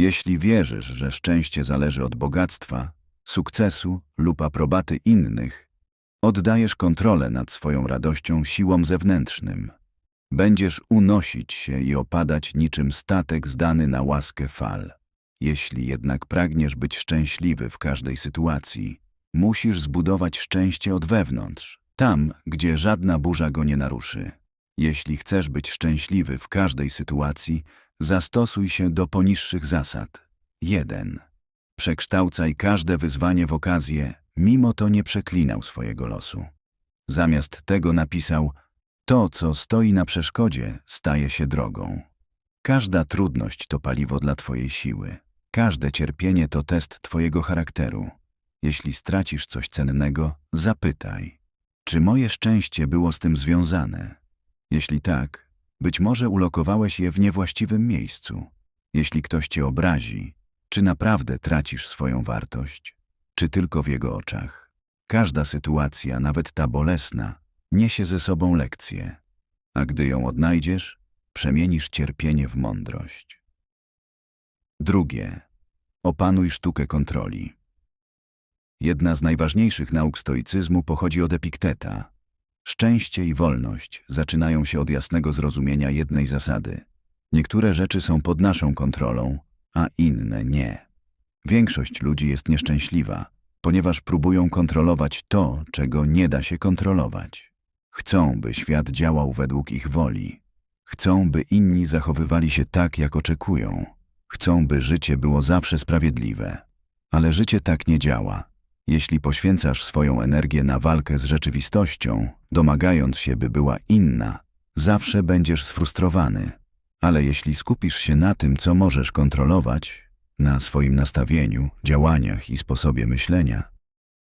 Jeśli wierzysz, że szczęście zależy od bogactwa, sukcesu lub aprobaty innych, oddajesz kontrolę nad swoją radością siłom zewnętrznym. Będziesz unosić się i opadać niczym statek zdany na łaskę fal. Jeśli jednak pragniesz być szczęśliwy w każdej sytuacji, musisz zbudować szczęście od wewnątrz, tam, gdzie żadna burza go nie naruszy. Jeśli chcesz być szczęśliwy w każdej sytuacji, zastosuj się do poniższych zasad. 1. Przekształcaj każde wyzwanie w okazję, mimo to nie przeklinał swojego losu. Zamiast tego napisał: To, co stoi na przeszkodzie, staje się drogą. Każda trudność to paliwo dla Twojej siły. Każde cierpienie to test Twojego charakteru. Jeśli stracisz coś cennego, zapytaj: Czy moje szczęście było z tym związane? Jeśli tak, być może ulokowałeś je w niewłaściwym miejscu. Jeśli ktoś cię obrazi, czy naprawdę tracisz swoją wartość, czy tylko w jego oczach? Każda sytuacja, nawet ta bolesna, niesie ze sobą lekcję, a gdy ją odnajdziesz, przemienisz cierpienie w mądrość. Drugie. Opanuj sztukę kontroli. Jedna z najważniejszych nauk stoicyzmu pochodzi od Epikteta. Szczęście i wolność zaczynają się od jasnego zrozumienia jednej zasady. Niektóre rzeczy są pod naszą kontrolą, a inne nie. Większość ludzi jest nieszczęśliwa, ponieważ próbują kontrolować to, czego nie da się kontrolować. Chcą, by świat działał według ich woli. Chcą, by inni zachowywali się tak, jak oczekują. Chcą, by życie było zawsze sprawiedliwe. Ale życie tak nie działa. Jeśli poświęcasz swoją energię na walkę z rzeczywistością, domagając się, by była inna, zawsze będziesz sfrustrowany. Ale jeśli skupisz się na tym, co możesz kontrolować, na swoim nastawieniu, działaniach i sposobie myślenia,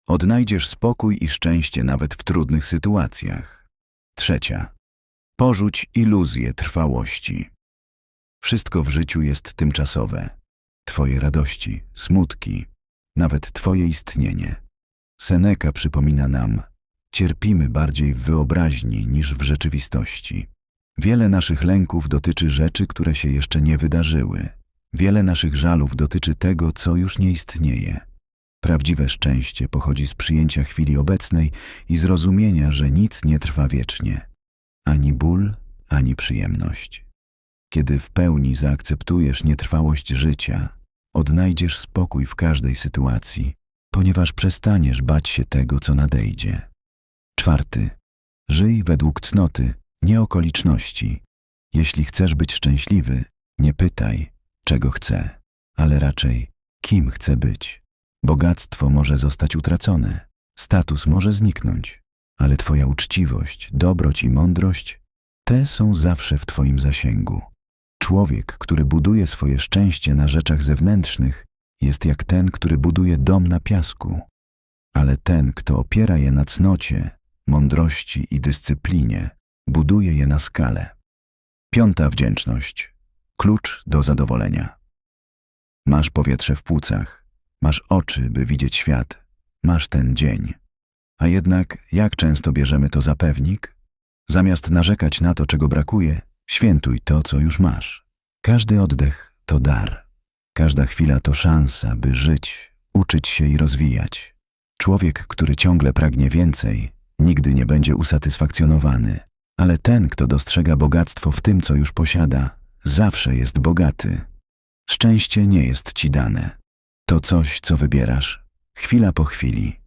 odnajdziesz spokój i szczęście nawet w trudnych sytuacjach. Trzecia. Porzuć iluzję trwałości. Wszystko w życiu jest tymczasowe. Twoje radości, smutki, nawet Twoje istnienie. Seneca przypomina nam, cierpimy bardziej w wyobraźni niż w rzeczywistości. Wiele naszych lęków dotyczy rzeczy, które się jeszcze nie wydarzyły. Wiele naszych żalów dotyczy tego, co już nie istnieje. Prawdziwe szczęście pochodzi z przyjęcia chwili obecnej i zrozumienia, że nic nie trwa wiecznie. Ani ból, ani przyjemność. Kiedy w pełni zaakceptujesz nietrwałość życia, odnajdziesz spokój w każdej sytuacji, ponieważ przestaniesz bać się tego, co nadejdzie. Czwarty. Żyj według cnoty, nie okoliczności. Jeśli chcesz być szczęśliwy, nie pytaj, czego chcę, ale raczej, kim chcę być. Bogactwo może zostać utracone, status może zniknąć, ale Twoja uczciwość, dobroć i mądrość, te są zawsze w Twoim zasięgu. Człowiek, który buduje swoje szczęście na rzeczach zewnętrznych, jest jak ten, który buduje dom na piasku. Ale ten, kto opiera je na cnocie, mądrości i dyscyplinie, buduje je na skalę. Piąta wdzięczność. Klucz do zadowolenia. Masz powietrze w płucach, masz oczy, by widzieć świat, masz ten dzień. A jednak jak często bierzemy to za pewnik? Zamiast narzekać na to, czego brakuje, świętuj to, co już masz. Każdy oddech to dar. Każda chwila to szansa, by żyć, uczyć się i rozwijać. Człowiek, który ciągle pragnie więcej, nigdy nie będzie usatysfakcjonowany, ale ten, kto dostrzega bogactwo w tym, co już posiada, zawsze jest bogaty. Szczęście nie jest ci dane. To coś, co wybierasz, chwila po chwili.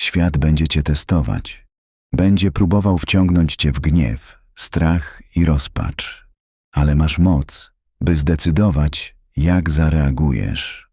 Świat będzie cię testować. Będzie próbował wciągnąć cię w gniew, strach i rozpacz. Ale masz moc, by zdecydować, jak zareagujesz.